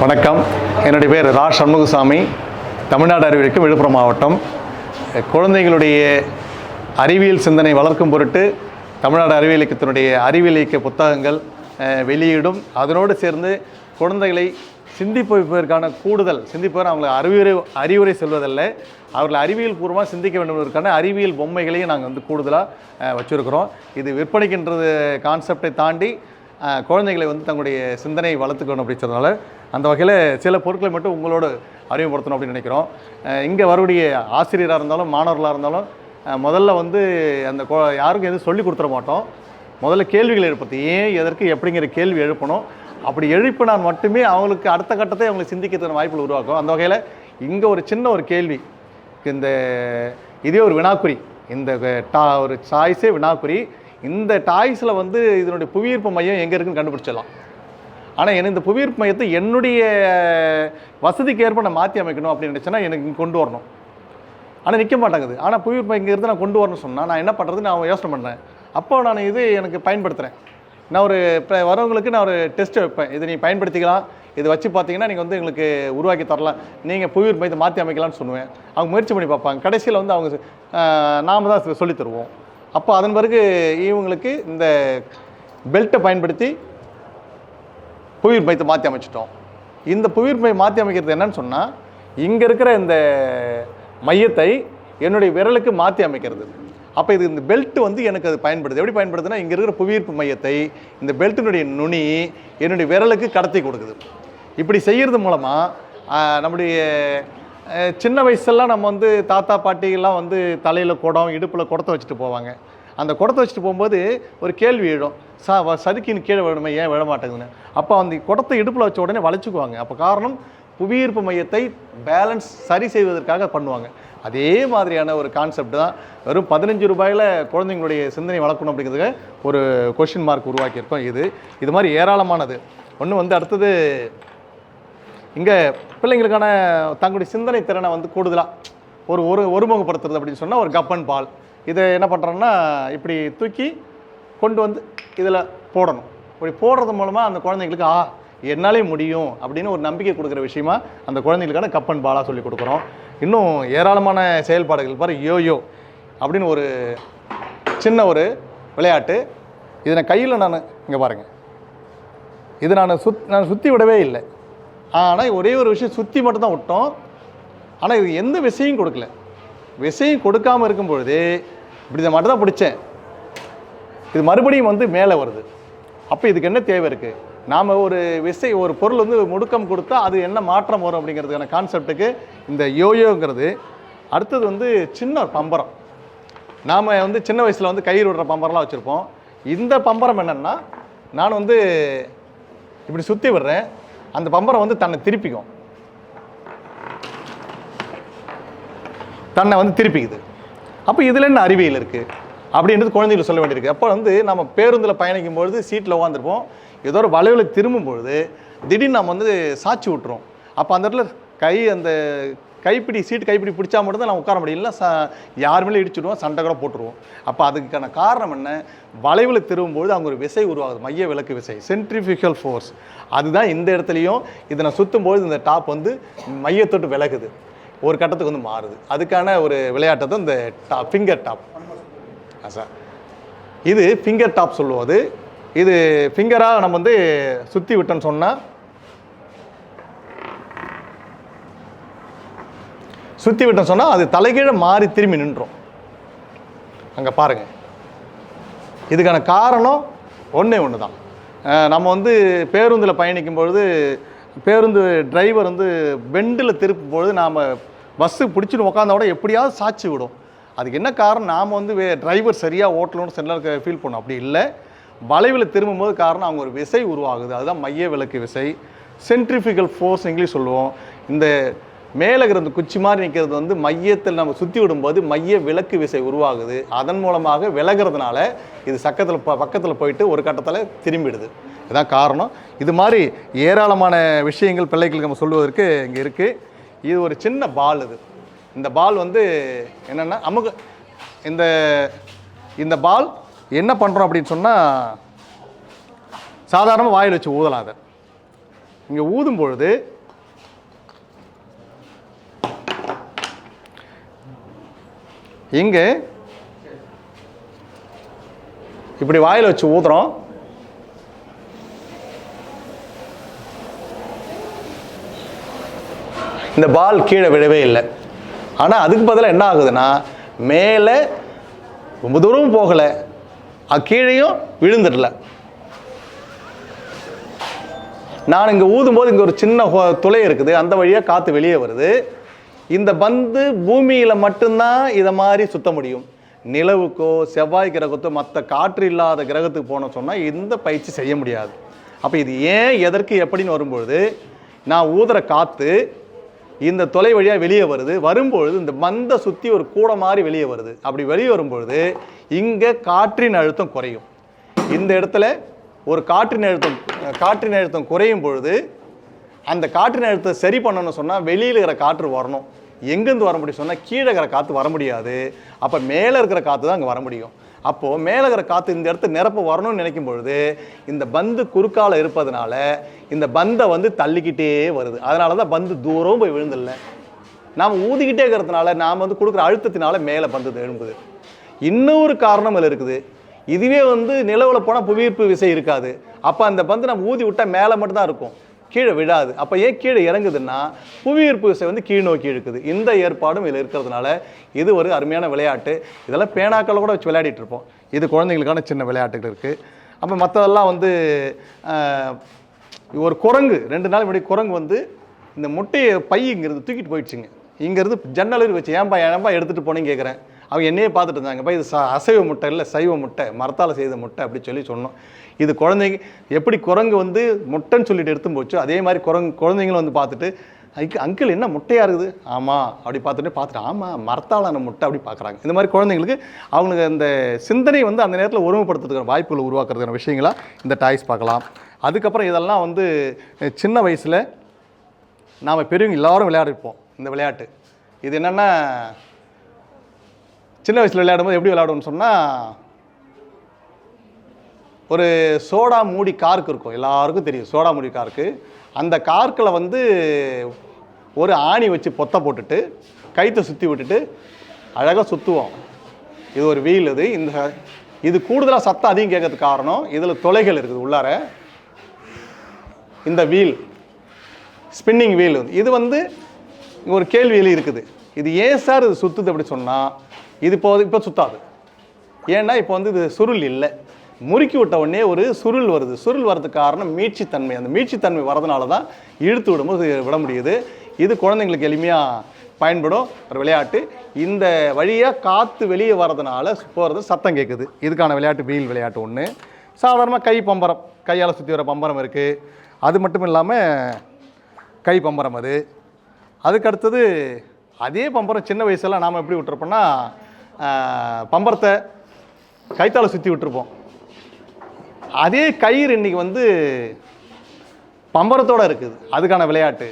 வணக்கம். என்னுடைய பேர் ரா. சண்முகசாமி. தமிழ்நாடு அறிவியலுக்கு விழுப்புரம் மாவட்டம். குழந்தைகளுடைய அறிவியல் சிந்தனை வளர்க்கும் பொருட்டு தமிழ்நாடு அறிவியல் இயக்கத்தினுடைய அறிவியல் இயக்க புத்தகங்கள் வெளியிடும். அதனோடு சேர்ந்து குழந்தைகளை சிந்திப்பு வைப்பதற்கான கூடுதல் சிந்திப்பவர் அவங்களை அறிவுரை அறிவுரை சொல்வதல்ல. அவர்களை அறிவியல் பூர்வமாக சிந்திக்க வேண்டும்வதற்கான அறிவியல் பொம்மைகளையும் நாங்கள் வந்து கூடுதலாக வச்சுருக்கிறோம். இது விற்பனைக்கின்றது கான்செப்டை தாண்டி குழந்தைகளை வந்து தங்களுடைய சிந்தனை வளர்த்துக்கணும் அப்படின்னு அந்த வகையில் சில பொருட்களை மட்டும் உங்களோட அறிமுகப்படுத்தணும் அப்படின்னு நினைக்கிறோம். இங்கே வரக்கூடிய ஆசிரியராக இருந்தாலும் மாணவர்களாக இருந்தாலும் முதல்ல வந்து அந்த யாருக்கும் எதுவும் சொல்லி கொடுத்துட மாட்டோம். முதல்ல கேள்விகள் எழுப்பது ஏன் எதற்கு எப்படிங்கிற கேள்வி எழுப்பணும். அப்படி எழுப்பினால் மட்டுமே அவங்களுக்கு அடுத்த கட்டத்தை அவங்களுக்கு சிந்திக்கிறதுக்கான வாய்ப்புகள் உருவாக்கும். அந்த வகையில் இங்கே ஒரு சின்ன ஒரு கேள்வி. இந்த இதே ஒரு வினாக்குறி. இந்த டா ஒரு சாய்ஸே வினாக்குறி. இந்த டாய்ஸில் வந்து இதனுடைய புவியீர்ப்பு மையம் எங்கே இருக்குன்னு கண்டுபிடிச்சிடலாம். ஆனால் எனக்கு இந்த புவியீர்ப்பு மையத்தை என்னுடைய வசதிக்கு ஏற்ப நான் மாற்றி அமைக்கணும் அப்படின்னு நினச்சேன்னா எனக்கு இங்கே கொண்டு வரணும். ஆனால் நிற்க மாட்டேங்குது. ஆனால் புவியீர்ப்பு மையம் இருந்து நான் கொண்டு வரணும்னு சொன்னால் நான் என்ன பண்ணுறது நான் யோசனை பண்ணுறேன் அப்போ நான் இது எனக்கு பயன்படுத்துகிறேன் நான் ஒரு இப்போ வரவங்களுக்கு நான் ஒரு டெஸ்ட்டு வைப்பேன். இதை நீ பயன்படுத்திக்கலாம். இது வச்சு பார்த்தீங்கன்னா நீங்கள் வந்து எங்களுக்கு உருவாக்கி தரலாம். நீங்கள் புவியீர்ப்பு மையத்தை மாற்றி அமைக்கலாம்னு சொல்லுவேன். அவங்க முயற்சி பண்ணி பார்ப்பாங்க. கடைசியில் வந்து அவங்க நாம் தான் சொல்லித்தருவோம் அப்போ அதன் பிறகு இவங்களுக்கு இந்த பெல்ட்டை பயன்படுத்தி புவியீர்ப்பு மையத்தை மாற்றி அமைச்சிட்டோம். இந்த புவியீர்ப்பு மையம் மாற்றி அமைக்கிறது என்னன்னு சொன்னால் இங்கே இருக்கிற இந்த மையத்தை என்னுடைய விரலுக்கு மாற்றி அமைக்கிறது. அப்போ இது இந்த பெல்ட் வந்து எனக்கு அது பயன்படுது. எப்படி பயன்படுதுன்னா இங்கே இருக்கிற புவியீர்ப்பு மையத்தை இந்த பெல்ட்டினுடைய நுனி என்னுடைய விரலுக்கு கடத்தி கொடுக்குது. இப்படி செய்கிறது மூலமாக நம்முடைய சின்ன வயசுலாம் நம்ம வந்து தாத்தா பாட்டிகள்லாம் வந்து தலையில் குடம் இடுப்பில் குடத்தை வச்சுட்டு போவாங்க. அந்த குடத்தை வச்சுட்டு போகும்போது ஒரு கேள்வி எழும். சா வ- சறுக்கின்னு கீழே விழுமே ஏன் விழ மாட்டேங்குதுன்னு அப்போ அந்த குடத்தை இடுப்பில் வச்ச உடனே வளைச்சிக்குவாங்க. அப்போ காரணம் புவியீர்ப்பு மையத்தை பேலன்ஸ் சரி செய்வதற்காக பண்ணுவாங்க. அதே மாதிரியான ஒரு கான்செப்ட் தான் வெறும் பதினஞ்சு ரூபாயில் குழந்தைங்களுடைய சிந்தனை வளர்க்கணும் அப்படிங்கிறதுக்கு ஒரு கொஷின் மார்க் உருவாக்கியிருக்கோம் இது. இது மாதிரி ஏராளமானது. ஒன்று வந்து அடுத்தது இங்கே பிள்ளைங்களுக்கான தங்களுடைய சிந்தனை திறனை வந்து கூடுதலாக ஒரு ஒரு ஒருமுகப்படுத்துறது அப்படின்னு சொன்னால் ஒரு கப்பன் பால். இதை என்ன பண்ணுறோன்னா இப்படி தூக்கி கொண்டு வந்து இதில் போடணும். இப்படி போடுறது மூலமாக அந்த குழந்தைங்களுக்கு ஆ என்னாலே முடியும் அப்படின்னு ஒரு நம்பிக்கை கொடுக்குற விஷயமா அந்த குழந்தைங்களுக்கான கப்பன் பாலாக சொல்லி கொடுக்குறோம். இன்னும் ஏராளமான செயல்பாடுகள் பாரு யோயோ அப்படின்னு ஒரு சின்ன ஒரு விளையாட்டு. இதை நான் கையில் நான் இங்கே பாருங்கள் இது நான் சுத் நான் சுற்றி விடவே இல்லை. ஆனால் ஒரே ஒரு விஷயம் சுற்றி மட்டும்தான் விட்டோம். ஆனால் இது எந்த விஷயம் கொடுக்கல. விசையும் கொடுக்காமல் இருக்கும் பொழுது இப்படி இதை மட்டும் தான் பிடிச்சேன். இது மறுபடியும் வந்து மேலே வருது. அப்போ இதுக்கு என்ன தேவை இருக்குது நாம் ஒரு விசை ஒரு பொருள் வந்து முடுக்கம் கொடுத்தா அது என்ன மாற்றம் வரும் அப்படிங்கிறதுக்கான கான்செப்ட்டுக்கு இந்த யோயோங்கிறது. அடுத்தது வந்து சின்ன ஒரு பம்பரம். நாம் வந்து சின்ன வயசில் வந்து கயிறு விடுற பம்பரம்லாம் வச்சுருப்போம். இந்த பம்பரம் என்னென்னா நான் வந்து இப்படி சுற்றி விடுறேன். அந்த பம்பரம் வந்து தன்னை திருப்பிக்கும். தன்னை வந்து திருப்பிக்குது. அப்போ இதில் என்ன அறிவியல் இருக்குது அப்படின்றது குழந்தைகளுக்கு சொல்ல வேண்டியிருக்கு. அப்போ வந்து நம்ம பேருந்தில் பயணிக்கும் பொழுது சீட்டில் உட்காந்துருப்போம் ஏதோ ஒரு வளைவில் திரும்பும்பொழுது திடீர்னு நம்ம வந்து சாட்சி விட்டுரும் அப்போ அந்த இடத்துல கை அந்த கைப்பிடி சீட் கைப்பிடி பிடிச்சா மட்டும்தான் நம்ம உட்கார முடியல ச யார் மேலே இடிச்சுடுவோம் சண்டை கூட போட்டுருவோம். அப்போ அதுக்கான காரணம் என்ன? வளைவில் திரும்பும்போது அவங்க ஒரு விசை உருவாகுது. மைய விளக்கு விசை சென்ட்ரிஃபியூகல் ஃபோர்ஸ் அதுதான் இந்த இடத்துலையும் இதை நான் சுற்றும்போது இந்த டாப் வந்து மையத்தொட்டு விலகுது. ஒரு கட்டத்துக்கு வந்து மாறுது. அதுக்கான ஒரு விளையாட்டை தான் இந்த டாப் ஃபிங்கர் டாப் சார் இது ஃபிங்கர் டாப் சொல்லுவது. இது ஃபிங்கராக நம்ம வந்து சுற்றி விட்டோன்னு சொன்னால் சுற்றி விட்டோம் சொன்னால் அது தலைகீழே மாறி திரும்பி நின்றோம் அங்கே பாருங்கள் இதுக்கான காரணம் ஒன்றே ஒன்று தான் நம்ம வந்து பேருந்தில் பயணிக்கும் பொழுது பேருந்து டிரைவர் வந்து பெண்டில் திருப்பும் பொழுது நாம் பஸ்ஸு பிடிச்சிட்டு உட்காந்தோட எப்படியாவது சாட்சி விடும். அதுக்கு என்ன காரணம்? நாம் வந்து வே டிரைவர் சரியாக ஓட்டணும்னு சிலருக்கு ஃபீல் பண்ணோம் அப்படி இல்லை. வளைவில் திரும்பும்போது காரணம் அவங்க ஒரு விசை உருவாகுது. அதுதான் மைய விளக்கு விசை. சென்ட்ரிஃபிகல் ஃபோர்ஸ் இங்கிலீஷ் சொல்லுவோம். இந்த மேலே இருக்கிற குச்சி மாதிரி நிற்கிறது வந்து மையத்தில் நம்ம சுற்றி விடும்போது மைய விளக்கு விசை உருவாகுது. அதன் மூலமாக விலகிறதுனால இது சக்கத்தில் ப பக்கத்தில் போயிட்டு ஒரு கட்டத்தில் திரும்பிடுது. இதுதான் காரணம். இது மாதிரி ஏராளமான விஷயங்கள் பிள்ளைகளுக்கு நம்ம சொல்லுவதற்கு இங்கே இருக்குது இது ஒரு சின்ன பால் இது. இந்த பால் வந்து என்னென்னா அமுக இந்த இந்த பால் என்ன பண்ணுறோம் அப்படின்னு சொன்னால் சாதாரணமாக வாயில் வச்சு ஊதலாம் அதை. இங்கே ஊதும் பொழுது இங்கே இப்படி வாயில் வச்சு ஊதுறோம். இந்த பால் கீழே விழவே இல்லை. ஆனால் அதுக்கு பதிலாக என்ன ஆகுதுன்னா மேலே ரொம்ப தூரம் போகலை. அக்கீழையும் கீழேயும் விழுந்துடல. நான் இங்கே ஊதும்போது இங்கே ஒரு சின்ன ஹோ- துளை இருக்குது. அந்த வழியாக காற்று வெளியே வருது. இந்த பந்து பூமியில் மட்டும்தான் இதை மாதிரி சுத்த முடியும். நிலவுக்கோ செவ்வாய் கிரகத்தோ மற்ற காற்று இல்லாத கிரகத்துக்கு போன சொன்னால் இந்த பயிற்சி செய்ய முடியாது. அப்போ இது ஏன் எதற்கு எப்படின்னு வரும்பொழுது நான் ஊதுற காற்று இந்த தொலை வழியாக வெளியே வருது. வரும்பொழுது இந்த மந்தை சுற்றி ஒரு கூடை மாதிரி வெளியே வருது. அப்படி வெளியே வரும்பொழுது இங்கே காற்றின் அழுத்தம் குறையும். இந்த இடத்துல ஒரு காற்றின் அழுத்தம் காற்றின் அழுத்தம் குறையும் பொழுது அந்த காற்றின் அழுத்தம் சரி பண்ணணும்னு சொன்னால் வெளியில் இருக்கிற காற்று வரணும். எங்கேருந்து வர முடியும் சொன்னால் கீழே இருக்கிற காற்று வர முடியாது. அப்போ மேலே இருக்கிற காற்று தான் அங்கே வர முடியும். அப்போது மேலே இருக்கிற காற்று இந்த இடத்து நிரப்ப வரணும்னு நினைக்கும் பொழுது இந்த பந்து குறுக்கால இருப்பதனால இந்த பந்தை வந்து தள்ளிக்கிட்டே வருது. அதனால தான் பந்து தூரம் போய் விழுந்தில்ல நாம் ஊதிக்கிட்டே இருக்கிறதுனால நாம் வந்து கொடுக்குற அழுத்தத்தினால மேலே பந்து எழும்புது. இன்னொரு காரணம் அதில் இருக்குது. இதுவே வந்து நிலவில் போனால் புவியீர்ப்பு விசை இருக்காது. அப்போ அந்த பந்து நம்ம ஊதி விட்டால் மேலே மட்டும்தான் இருக்கும். கீழே விழாது. அப்போ ஏன் கீழே இறங்குதுன்னா புவியீர்ப்பு விசை வந்து கீழ் நோக்கி இழுக்குது. இந்த ஏற்பாடும் இதில் இருக்கிறதுனால இது ஒரு அருமையான விளையாட்டு. இதெல்லாம் பேனாக்களை கூட வச்சு விளையாடிட்டு இருப்போம். இது குழந்தைங்களுக்கான சின்ன விளையாட்டுகள் இருக்குது அப்போ மற்றதெல்லாம் வந்து ஒரு குரங்கு ரெண்டு நாள் முன்னாடி குரங்கு வந்து இந்த முட்டையை பை இங்கிறது தூக்கிட்டு போயிடுச்சுங்க. இங்கேருந்து ஜன்னல் வச்சு ஏன்பா ஏன்பா எடுத்துகிட்டு போனேன்னு கேட்குறேன் அவங்க என்னையே பார்த்துட்டு இருந்தாங்கப்பா இது ச அசைவ முட்டை இல்லை சைவ முட்டை மரத்தால் செய்த முட்டை அப்படி சொல்லி சொன்னோம். இது குழந்தைங்க எப்படி குரங்கு வந்து முட்டைன்னு சொல்லிட்டு எடுத்து போச்சோ அதே மாதிரி குரங்கு குழந்தைங்களும் வந்து பார்த்துட்டு ஐக்கு அங்கிள் என்ன முட்டையாக இருக்குது? ஆமாம் அப்படி பார்த்துட்டு பார்த்துட்டு ஆமாம் மரத்தாலான முட்டை அப்படி பார்க்குறாங்க. இந்த மாதிரி குழந்தைங்களுக்கு அவங்களுக்கு அந்த சிந்தனை வந்து அந்த நேரத்தில் ஒருமைப்படுத்துறதுக்கான வாய்ப்புகளை உருவாக்குறதுக்கான விஷயங்களாக இந்த டாய்ஸ் பார்க்கலாம். அதுக்கப்புறம் இதெல்லாம் வந்து சின்ன வயசில் நாம் பெரியவங்க எல்லாரும் விளையாடிருப்போம் இந்த விளையாட்டு. இது என்னென்னா சின்ன வயசில் விளையாடும்போது எப்படி விளையாடுவோம்னு சொன்னால் ஒரு சோடா மூடி கார்க்கு இருக்கும் எல்லாருக்கும் தெரியும் சோடா மூடி கார்க்கு. அந்த கார்க்கில் வந்து ஒரு ஆணி வச்சு பொத்தை போட்டுட்டு கைத்தை சுற்றி விட்டுட்டு அழகாக சுற்றுவோம் இது ஒரு வீல் இது. இந்த இது கூடுதலாக சத்தம் அதிகம் கேட்கறதுக்கு காரணம் இதில் தொலைகள் இருக்குது உள்ளார. இந்த வீல் ஸ்பின்னிங் வீல் இது வந்து ஒரு கேள்வியில் இருக்குது. இது ஏன் சார் இது சுற்றுது அப்படி சொன்னால் இது இப்போ இப்போ சுற்றாது ஏன்னா இப்போ வந்து இது சுருள் இல்லை. முறுக்கி விட்ட உடனே ஒரு சுருள் வருது. சுருள் வர்றதுக்கு காரணம் மீட்சித்தன்மை. அந்த மீட்சித்தன்மை வரதுனால தான் இழுத்து விடும்போது விட முடியுது. இது குழந்தைங்களுக்கு எளிமையாக பயன்படும். ஒரு விளையாட்டு. இந்த வழியாக காற்று வெளியே வரதுனால போகிறது சத்தம் கேட்குது இதுக்கான விளையாட்டு வீல் விளையாட்டு ஒன்று சாதாரணமாக கை பம்பரம். கையால் சுற்றி வர பம்பரம் இருக்குது அது மட்டும் இல்லாமல் கை பம்பரம் அது. அதுக்கு அடுத்தது அதே பம்பரம் சின்ன வயசில் நாம் எப்படி விட்டுருப்போம்னா பம்பரத்தை கைத்தால சுற்றி விட்டுருப்போம். அதே கயிறு இன்னைக்கு வந்து பம்பரத்தோட இருக்குது. அதுக்கான விளையாட்டு.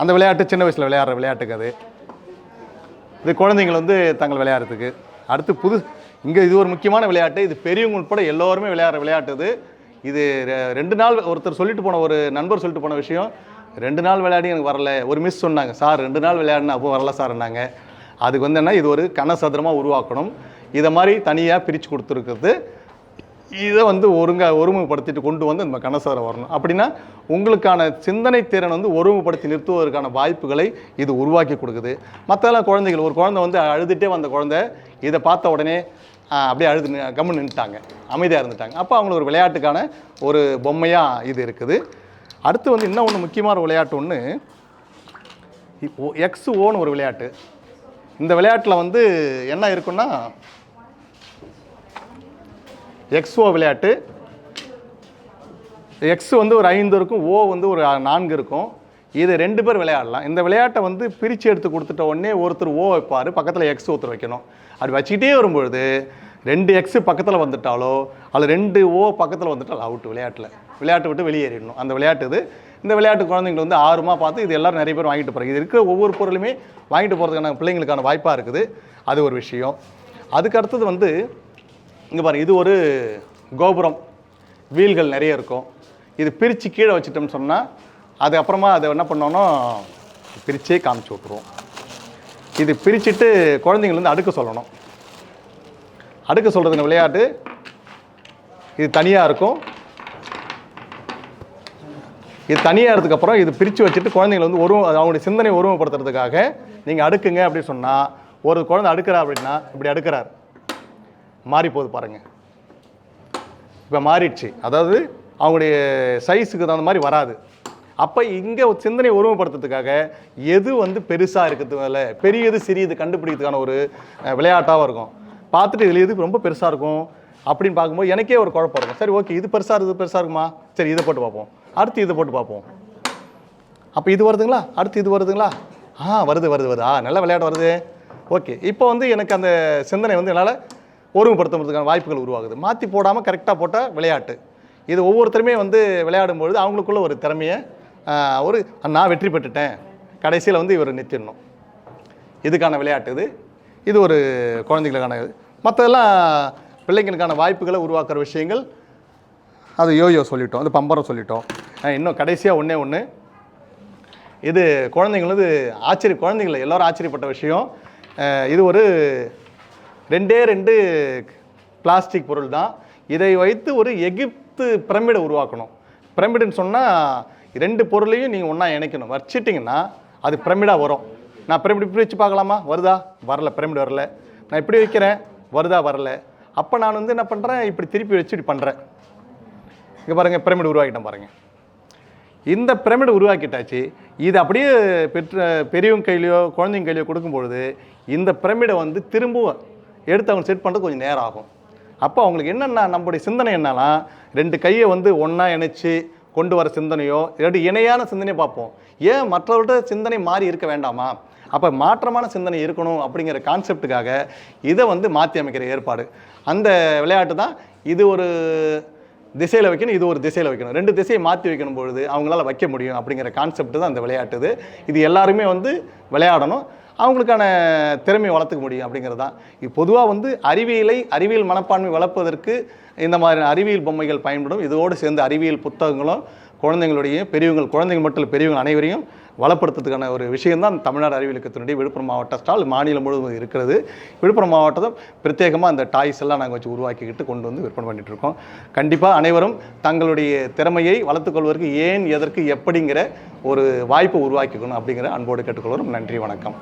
அந்த விளையாட்டு சின்ன வயசில் விளையாடுற விளையாட்டுக்கு அது. இது குழந்தைங்கள் வந்து தங்கள் விளையாடுறதுக்கு. அடுத்து புது இங்கே இது ஒரு முக்கியமான விளையாட்டு. இது பெரியவங்க உட்பட எல்லோருமே விளையாடுற விளையாட்டு இது இது ரெ- ரெண்டு நாள் ஒருத்தர் சொல்லிட்டு போன ஒரு நண்பர் சொல்லிட்டு போன விஷயம் ரெண்டு நாள் விளையாடி எனக்கு வரல. ஒரு மிஸ் சொன்னாங்க சார் ரெண்டு நாள் விளையாடினா அப்போ வரல சார்னாங்க அதுக்கு வந்து என்ன இது ஒரு கனசதுரமாக உருவாக்கணும். இதை மாதிரி தனியாக பிரித்து கொடுத்துருக்குறது. இதை வந்து ஒருங்க ஒருமுகப்படுத்திட்டு கொண்டு வந்து நம்ம கனசதுரம் வரணும். அப்படின்னா உங்களுக்கான சிந்தனை திறன் வந்து ஒருமுகப்படுத்தி நிறுத்துவதற்கான வாய்ப்புகளை இது உருவாக்கி கொடுக்குது. மற்றெல்லாம் குழந்தைகள் ஒரு குழந்தை வந்து அழுதுகிட்டே வந்த குழந்தை இதை பார்த்த உடனே அப்படியே அழுது நி- கம்முன்னு நின்றுட்டாங்க அமைதியாக இருந்துட்டாங்க. அப்போ அவங்களுக்கு ஒரு விளையாட்டுக்கான ஒரு பொம்மையாக இது இருக்குது. அடுத்து வந்து இன்னும் ஒன்று முக்கியமான விளையாட்டு ஒன்று எக்ஸ் ஓன்னு ஒரு விளையாட்டு. இந்த விளையாட்டில் வந்து என்ன இருக்குன்னா எக்ஸ்ஓ விளையாட்டு. எக்ஸ் வந்து ஒரு ஐந்து இருக்கும் ஓ வந்து ஒரு நான்கு இருக்கும். இது ரெண்டு பேர் விளையாடலாம். இந்த விளையாட்டை வந்து பிரித்து எடுத்து கொடுத்துட்ட உடனே ஒருத்தர் ஓ வைப்பார். பக்கத்தில் எக்ஸ் ஒருத்தர் வைக்கணும். அப்படி வச்சுக்கிட்டே வரும்பொழுது ரெண்டு எக்ஸ் பக்கத்தில் வந்துட்டாலோ அல்லது ரெண்டு ஓ பக்கத்தில் வந்துட்டால் அவுட்டு விளையாட்டில். விளையாட்டு விட்டு வெளியேறிடணும். அந்த விளையாட்டு இது. இந்த விளையாட்டு குழந்தைங்களை வந்து ஆர்வமாக பார்த்து இது எல்லோரும் நிறைய பேர் வாங்கிட்டு போகிறாங்க இது இருக்கிற ஒவ்வொரு பொருளுமே வாங்கிட்டு போகிறதுக்கான பிள்ளைங்களுக்கான வாய்ப்பாக இருக்குது. அது ஒரு விஷயம். அதுக்கு அடுத்தது வந்து இங்கே பாருங்க இது ஒரு கோபுரம். வீல்கள் நிறைய இருக்கும். இது பிரித்து கீழே வச்சிட்டோம்னு சொன்னால் அது அப்புறமா அதை என்ன பண்ணோன்னா பிரிச்சே காமிச்சு விட்ருவோம் இது பிரிச்சுட்டு குழந்தைங்கள வந்து அடுக்க சொல்லணும். அடுக்க சொல்கிறதுங்க விளையாட்டு. இது தனியாக இருக்கும். இது தனியாக இருந்ததுக்கப்புறம் இது பிரித்து வச்சுட்டு குழந்தைங்களை வந்து உருவம் அவங்களுடைய சிந்தனை உருவப்படுத்துறதுக்காக நீங்கள் அடுக்குங்க அப்படின்னு சொன்னால் ஒரு குழந்தை அடுக்கிறா அப்படின்னா இப்படி அடுக்கிறார். மாறி போகுது பாருங்கள் இப்போ மாறிடுச்சு. அதாவது அவங்களுடைய சைஸுக்கு தகுந்த மாதிரி வராது. அப்போ இங்கே சிந்தனை உருவப்படுத்துறதுக்காக எது வந்து பெருசாக இருக்கிறதுனால பெரியது சிறியது கண்டுபிடிக்கிறதுக்கான ஒரு விளையாட்டாகவும் இருக்கும். பார்த்துட்டு இதில் எது ரொம்ப பெருசாக இருக்கும் அப்படின்னு பார்க்கும்போது எனக்கே ஒரு குழப்பம் இருக்கும். சரி ஓகே இது பெருசாக இருக்குது பெருசாக இருக்குமா? சரி இதை போட்டு பார்ப்போம். அடுத்து இதை போட்டு பார்ப்போம். அப்போ இது வருதுங்களா? அடுத்து இது வருதுங்களா? ஆ வருது வருது வருது. ஆ நல்ல விளையாட்டு வருது. ஓகே இப்போ வந்து எனக்கு அந்த சிந்தனை வந்து என்னால் ஒருமைப்படுத்துறதுக்கான வாய்ப்புகள் உருவாகுது. மாற்றி போடாமல் கரெக்டாக போட்ட விளையாட்டு. இது ஒவ்வொருத்தருமே வந்து விளையாடும் பொழுது அவங்களுக்குள்ள ஒரு திறமையை ஒரு நான் வெற்றி பெற்றுட்டேன். கடைசியில் வந்து இவர் நிறுத்திடணும். இதுக்கான விளையாட்டு இது. இது ஒரு குழந்தைங்களுக்கான இது. மற்றதெல்லாம் பிள்ளைங்களுக்கான வாய்ப்புகளை உருவாக்குற விஷயங்கள். அது யோயோ சொல்லிட்டோம் அது பம்பரம் சொல்லிட்டோம். இன்னும் கடைசியாக ஒன்றே ஒன்று இது குழந்தைங்கள் வந்து ஆச்சரிய குழந்தைங்கள எல்லோரும் ஆச்சரியப்பட்ட விஷயம். இது ஒரு ரெண்டே ரெண்டு பிளாஸ்டிக் பொருள் தான். இதை வைத்து ஒரு எகிப்து பிரமிடை உருவாக்கணும். பிரமிடுன்னு சொன்னால் ரெண்டு பொருளையும் நீங்கள் ஒன்றா இணைக்கணும். வச்சிட்டிங்கன்னா அது பிரமிடாக வரும். நான் பிரமிட் இப்படி வச்சு பார்க்கலாமா? வருதா? வரல. பிரமிடு வரல. நான் இப்படி வைக்கிறேன். வருதா? வரல. அப்போ நான் வந்து என்ன பண்ணுறேன் இப்படி திருப்பி வச்சு இப்படி பண்ணுறேன் இங்கே பாருங்கள் பிரமிடு உருவாக்கிட்டேன் பாருங்கள் இந்த பிரமிடு உருவாக்கிட்டாச்சு. இது அப்படியே பெற்ற பெரியவங்க கையிலையோ குழந்தைங்க கையிலையோ கொடுக்கும்பொழுது இந்த பிரமிடை வந்து திரும்பவும் எடுத்து அவங்க செட் பண்ணுறது கொஞ்சம் நேரம் ஆகும். அப்போ அவங்களுக்கு என்னென்னா நம்மளுடைய சிந்தனை என்னன்னா ரெண்டு கையை வந்து ஒன்றா இணைச்சி கொண்டு வர சிந்தனையோ இல்லாட்டி இணையான சிந்தனையை பார்ப்போம். ஏன் மற்றவர்கள்ட்ட சிந்தனை மாறி இருக்க வேண்டாமா? அப்போ மாற்றமான சிந்தனை இருக்கணும் அப்படிங்கிற கான்செப்டுக்காக இதை வந்து மாற்றி அமைக்கிற ஏற்பாடு. அந்த விளையாட்டு தான் இது ஒரு திசையில் வைக்கணும் இது ஒரு திசையில் வைக்கணும். ரெண்டு திசையை மாற்றி வைக்கணும் பொழுது அவங்களால வைக்க முடியும் அப்படிங்கிற கான்செப்ட் தான் அந்த விளையாட்டு இது. இது எல்லாருமே வந்து விளையாடணும். அவங்களுக்கான திறமையை வளர்த்துக்க முடியும் அப்படிங்கிறது தான். இது பொதுவாக வந்து அறிவியலை அறிவியல் மனப்பான்மை வளர்ப்பதற்கு இந்த மாதிரியான அறிவியல் பொம்மைகள் பயன்படும். இதோடு சேர்ந்து அறிவியல் புத்தகங்களும் குழந்தைங்களுடைய பெரியவங்கள் குழந்தைங்க மட்டும் பெரியவங்க அனைவரையும் வளப்படுத்துறதுக்கான ஒரு விஷயம்தான் தமிழ்நாடு அறிவியல் இயக்கத்தினுடைய விழுப்புரம் மாவட்ட ஸ்டால். மாநிலம் முழுவதும் இருக்கிறது. விழுப்புரம் மாவட்டத்தில் பிரத்யேகமாக அந்த டாய்ஸ் எல்லாம் நாங்கள் வச்சு உருவாக்கிக்கிட்டு கொண்டு வந்து விற்பனை பண்ணிகிட்ருக்கோம் இருக்கோம். கண்டிப்பாக அனைவரும் தங்களுடைய திறமையை வளர்த்துக்கொள்வதற்கு ஏன் எதற்கு எப்படிங்கிற ஒரு வாய்ப்பை உருவாக்கிக்கணும் அப்படிங்கிற அன்போடு கேட்டுக்கொள்கிறோம். நன்றி வணக்கம்.